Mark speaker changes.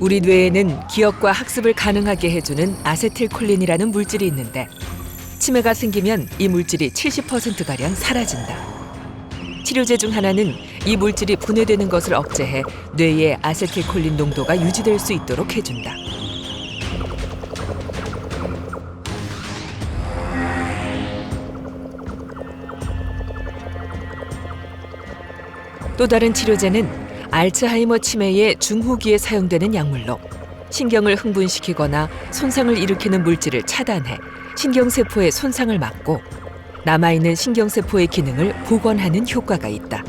Speaker 1: 우리 뇌에는 기억과 학습을 가능하게 해주는 아세틸콜린이라는 물질이 있는데 치매가 생기면 이 물질이 70%가량 사라진다. 치료제 중 하나는 이 물질이 분해되는 것을 억제해 뇌의 아세틸콜린 농도가 유지될 수 있도록 해준다. 또 다른 치료제는 알츠하이머 치매의 중후기에 사용되는 약물로 신경을 흥분시키거나 손상을 일으키는 물질을 차단해 신경세포의 손상을 막고 남아있는 신경세포의 기능을 복원하는 효과가 있다.